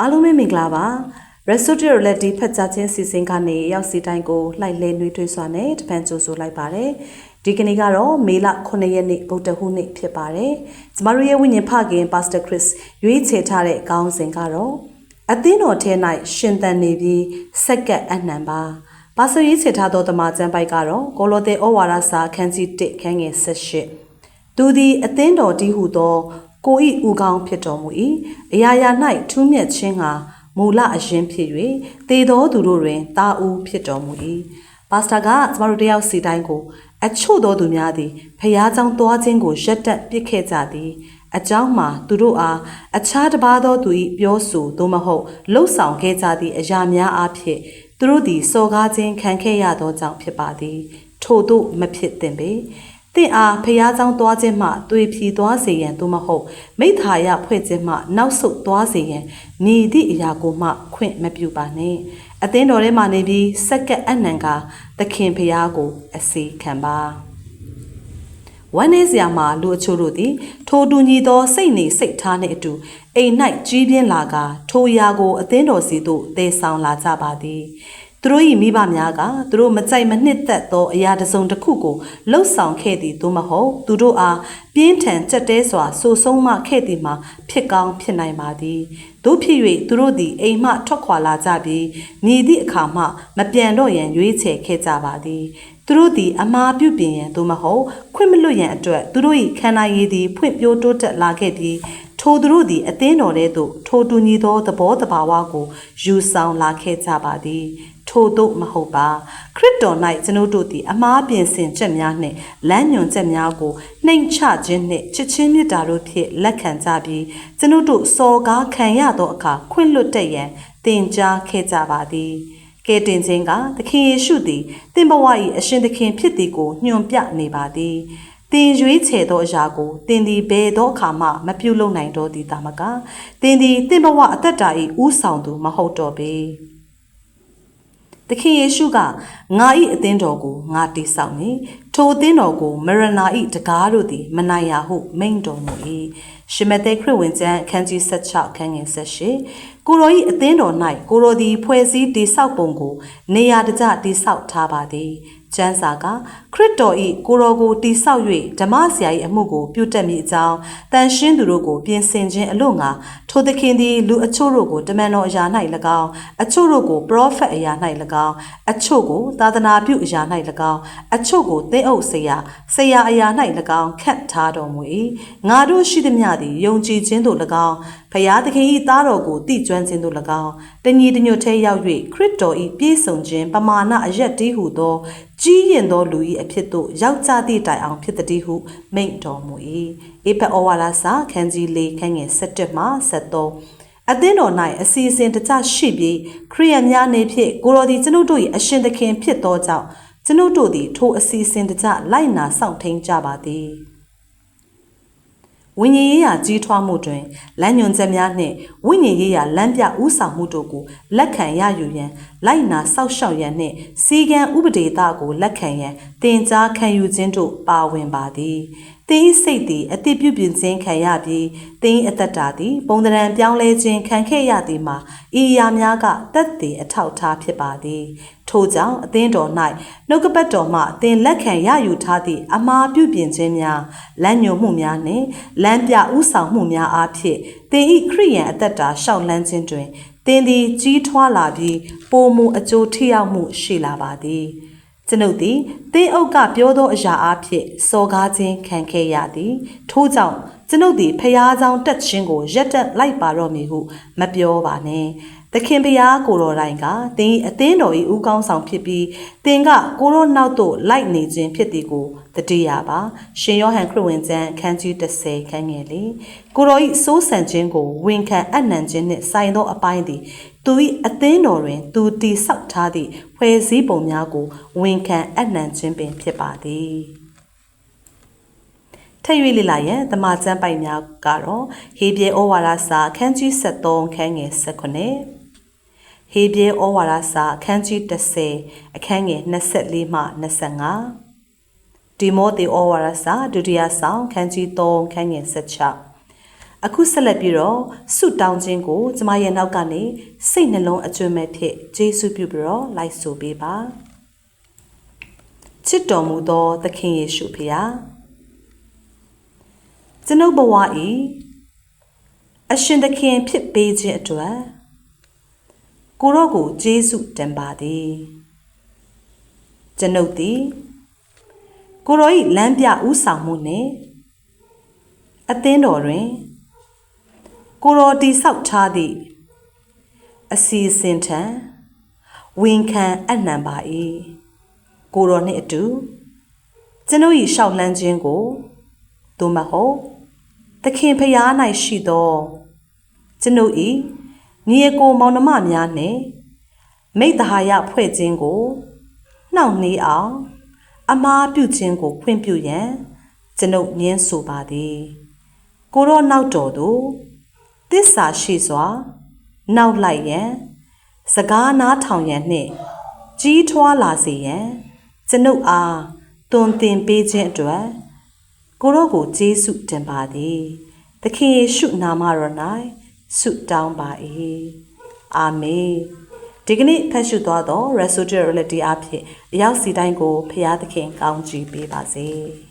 အားလုံးပဲမင်္ဂလာပါ Restorative Reality ဖတ်ကြားခြင်းစီစဉ်ကနေရောက်စီတိုင်းကိုလှိုက်လဲနှွေးထွေးစွာနဲ့တပန်ကြိုဆိုလိုက်ပါတယ်ဒီကနေ့ကတော့မေလ9ရက်နေ့ဗုဒ္ဓဟူးနေ့ဖြစ်ပါတယ်ကျမတို့ရဲ့ဝိညာဉ်ဖခင် Pastor Chris ရွေးချယ်ထားတဲ့ခေါင်းစဉ်ကတော့အသင်းတော်ထဲ၌ရှင်သန်နေပြီးစက္ကပ်အနှံပါပါဆိုရေးချယ်ထားသောတမန်ကျမ်းပိုက်ကတော့ကိုလိုသဲဩဝါဒစာအခန်းကြီး1ခန်းငယ်18သူသည်အသင်းတော်တည်းဟုသော ကိုဤဥကောင်းဖြစ်တော်မူ၏အရာရာ၌ထူးမြတ်ခြင်းကမူလအရင်ဖြစ်၍သေသောသူတို့တွင်တာဦးဖြစ်တော်မူ၏ပါစတာကကျမတို့တယောက်စီတိုင်းကို အချို့သောသူများသည်ဖျားကြောင်သွားခြင်းကိုရက်တက်ပစ်ခဲ့ကြသည်အကြောင်းမှာသူတို့အားအခြားတစ်ပါးသောသူ၏ပြောဆိုသို့မဟုတ်လှုပ်ဆောင်ခဲ့ကြသည့်အရာများအဖြစ်သူတို့သည်စော်ကားခြင်းခံခဲ့ရသောကြောင့်ဖြစ်ပါသည်ထို့သို့မဖြစ်သင့်ပေ။ တင့်အားဖျားကြောင်းသွားခြင်းမှသွေဖြီသွားစေရန်သို့မဟုတ်မိထာယဖွဲ့ခြင်းမှနောက်ဆုတ်သွားစေရန်မြည်သည့်အရာကိုမှခွင့်မပြုပါနှင့်အသင်းတော်ထဲမှနေပြီးစက္ကပ်အနံကသခင်ဖျားကို အစီခံပါဝမ်းနေစရာမှာလူအချို့တို့သည် ထိုတူညီသောစိတ်နေစိတ်ထားနှင့်အတူအိမ်၌ကြီးပြင်းလာကထိုရာကို အသင်းတော်စီသို့တည်ဆောင်လာကြပါသည် သူတို့၏မိဘများကသူတို့မကြိုက်မနှစ်သက်သောအရာတစ်စုံတစ်ခုကိုလှုပ်ဆောင်ခဲ့သည်သို့မဟုတ်သူတို့အားပြင်းထန်ကြက်တဲစွာဆူဆုံးမှခဲ့သည်မှာဖြစ်ကောင်းဖြစ်နိုင်ပါသည်တို့ဖြစ်၍သူတို့သည်အိမ်မှထွက်ခွာလာကြပြီးမြည်သည့်အခါမှမပြန်တော့ရန်ရွေးချယ်ခဲ့ကြပါသည်သူတို့သည်အမားပြုပြင်ရန်သို့မဟုတ်ခွင့်မလွတ်ရန်အတွက်သူတို့၏ခန္ဓာရည်သည်ဖွင့်ပြိုးတိုးတက်လာခဲ့ပြီးထိုသူတို့သည်အသင်းတော်ထဲသို့ထိုတူညီသောသဘောတဘာဝကိုယူဆောင်လာခဲ့ကြပါသည် ထို့သို့မဟုတ်ပါခရစ်တော်၌ကျွန်ုပ်တို့သည်အမားပြင်ဆင်ချက်များနှင့်လမ်းညွန်ချက်များကိုနှိမ်ချခြင်းနှင့်ချစ်ချင်းမြတ်တာတို့ဖြင့်လက်ခံကြပြီးကျွန်ုပ်တို့စော်ကားခံရသောအခါခွင့်လွတ်တတ်ရန်တင်ကြားခဲ့ကြပါသည်ကဲတင်ခြင်းကသခင်ယေရှုသည်သင်ဘဝ၏အရှင်သခင်ဖြစ်သည်ကိုညွှန်ပြနေပါသည်သင်ရွေးချယ်သောအရာကိုသင်သည်ဘယ်သောအခါမှမပြုလုပ်နိုင်တော့သည်တာမကသင်သည်သင်ဘဝအသက်တာ၏ဥဆောင်သူမဟုတ်တော့ပေ သခင်ယေရှုကငါ၏အသင်းတော်ကိုငါတိဆောက်မည်ထိုအသင်းတော်ကိုမရဏ၏တကားတို့သည် မနိုင်ရဟုမိန့်တော်မူ၏ ရှမသက်ခရစ်ဝင်ကျမ်းအခန်းကြီး16ခန်းငယ်18ကိုရော၏အသင်းတော်၌ကိုရောသည်ဖွဲ့စည်းတိဆောက်ပုံကို နေရာတကျတိဆောက်ထားပါသည်ကျမ်းစာကခရစ်တော်၏ကိုရောကိုတိဆောက်၍ဓမ္မဆရာ၏အမှုကိုပြုတက်မိအကြောင်းတန်ရှင်းသူတို့ကိုပြင်ဆင်ခြင်းအလို့ငါထိုသခင်သည်လူအချို့တို့ကိုတမန်တော်အရာ၌၎င်းအချို့တို့ကိုပရောဖက်အရာ၌၎င်းအချို့ကိုသာသနာပြုအရာ၌၎င်းအချို့ကိုသင်းအုပ်ဆရာဆရာအရာ၌၎င်းခန့်ထားတော်မူ၏ငါတို့ရှိသမျှသည်ယုံကြည်ခြင်းတို့၎င်းဖျားသခင်၏သားတော်ကိုတည်ကျွမ်းခြင်းတို့၎င်းတညီတညွတ်ထဲရောက်၍ခရစ်တော်၏ပြည့်စုံခြင်းပမာဏအရက်တည်းဟုသောကြီးရင်သောလူ၏အဖြစ်သို့ရောက်ကြသည့်တိုင်အောင်ဖြစ်သည်ဟုမိန့်တော်မူ၏အေဖက်ဩဝါဒစာခန်းကြီး၄ခန်းငယ်7မှ73အသင်းတော်၌အစီအစဉ်တကျရှိပြီးခရိယန်များနေဖြင့်ကိုတော်သည်ကျွန်ုပ်တို့၏အရှင်သခင်ဖြစ်သောကြောင့်ကျွန်ုပ်တို့သည်ထိုအစီအစဉ်တကျလိုက်နာစောင့်ထိန်ကြပါသည် ဝိညာဉ်ရေးရာကြီးထွားမှုတွင်လမ်းညွှန်ချက်များနှင့်ဝိညာဉ်ရေးရာလမ်းပြဥဆောင်မှုတို့ကိုလက်ခံရယူရန်လိုက်နာစောင့်ရှောက်ရန်နှင့်စီကံဥပဒေသားကိုလက်ခံရန်တင် जा ခံယူခြင်းတို့ပါဝင်ပါသည် သင်၏စိတ်သည်အတိပြုပြင်ခြင်းခံရပြီးသင်၏အသက်တာသည် ပုံသဏ္ဍာန်ပြောင်းလဲခြင်းခံခဲ့ရသည်မှာဤအရာများကတက်တည်အထောက်ထားဖြစ်ပါသည်ထို့ကြောင့်အသင်းတော်၌နှုတ်ကပတ်တော်မှသင်လက်ခံရယူထားသည့်အမှားပြုပြင်ခြင်းများလမ်းညွှန်မှုများနှင့်လမ်းပြဥဆောင်မှုများအားဖြင့်သင်၏ခရိယန်အသက်တာရှောက်လန်းခြင်းတွင်သင်သည်ကြီးထွားလာပြီးပိုမိုအကျိုးထိရောက်မှုရှိလာပါသည် ကျွန်ုပ်သည်သင်းအုပ်ကပြောသောအရာအဖြစ်စော်ကားခြင်းခံခဲ့ရသည်ထို့ကြောင့်ကျွန်ုပ်သည်ဖျားဆောင်တက်ခြင်းကိုရက်တက်လိုက်ပါတော့မည်ဟုမပြောပါနဲ့သခင်ဖျားကိုတော်တိုင်ကသင်အသင်းတော်၏ဦးကောင်းဆောင်ဖြစ်ပြီးသင်ကကိုရောနောက်သို့လိုက်နေခြင်းဖြစ်သည်ကိုတတိယပါရှင်ယောဟန်ခရစ်ဝင်ကျမ်းအခန်းကြီး30ခန်းငယ်လေးကိုတော်၏စိုးစံခြင်းကိုဝန်ခံအနံ့ခြင်းနှင့်ဆိုင်သောအပိုင်းသည် သူ၏အသင်းတော်တွင် သူတည်ဆောက်ထားသည့်ဖွဲ့စည်းပုံများကိုဝန်ခံအနံ့ခြင်းပင်ဖြစ်ပါသည်ထည့်၍လေ့လာရန်တမန်ကျမ်းပိုင်များကတော့ဟေဘရဲဩဝါဒစာအခန်းကြီး73ခန်းငယ်18ဟေဘရဲဩဝါဒစာအခန်းကြီး30အခန်းငယ်24မှ25ဒီမောသေဩဝါဒစာဒုတိယဆောင်ခန်းကြီး3ခန်းငယ်16 အခုဆက်လက်ပြီးတော့ဆုတောင်းခြင်းကိုကျမရဲ့နောက်ကနေစိတ်နှလုံးအကျွမ်းမဲ့ဖြစ်ယေရှုပြုပြီးတော့လိုက်ဆိုပေးပါချစ်တော်မူသောသခင်ယေရှုဖေဟာကျွန်ုပ်ဘဝဤအရှင်သခင်ဖြစ်ပေးခြင်းအတွက်ကိုရော့ကိုယေရှုတင်ပါသည်ကျွန်ုပ်သည်ကိုရောဤလမ်းပြဥဆောင်မှုနှင့်အသင်းတော်တွင် ကိုရောတီဆောက်ထားသည့်အစီအစဉ်ထံဝန်ခံအနှံပါ၏ကိုရောနှင့်အတူကျွန်ုပ်၏ရှောက်လန်းခြင်းကိုသို့မဟုတ်သခင်ဖျား၌ရှိသောကျွန်ုပ်၏ညီအကိုမောင်နှမများနှင့်မိတ္တဟာယဖွဲ့ခြင်းကိုနှောင့်နှေးအောင်အမားပြုခြင်းကိုခွင့်ပြုရန်ကျွန်ုပ်ညင်းဆိုပါသည်ကိုရောနောက်တော်သို့ တစ္ဆာရှိစွာ နောက်လိုက်ရန်စကားနားထောင်ရန်နှင့် ကြီးထွားလာစေရန်ကျွန်ုပ်အားတွင်တင်ပေးခြင်းအတွက်ကိုရော့ကိုကျေးဇူးတင်ပါသည်သခင်ယေရှုနာမတော်၌ဆုတောင်းပါ၏အာမင်ဒီကနေ့ဖတ်ရှုသွားသော Residual Reality အဖြစ်အရောက်စီတိုင်းကိုဖရာသခင်ကောင်းချီးပေးပါစေ။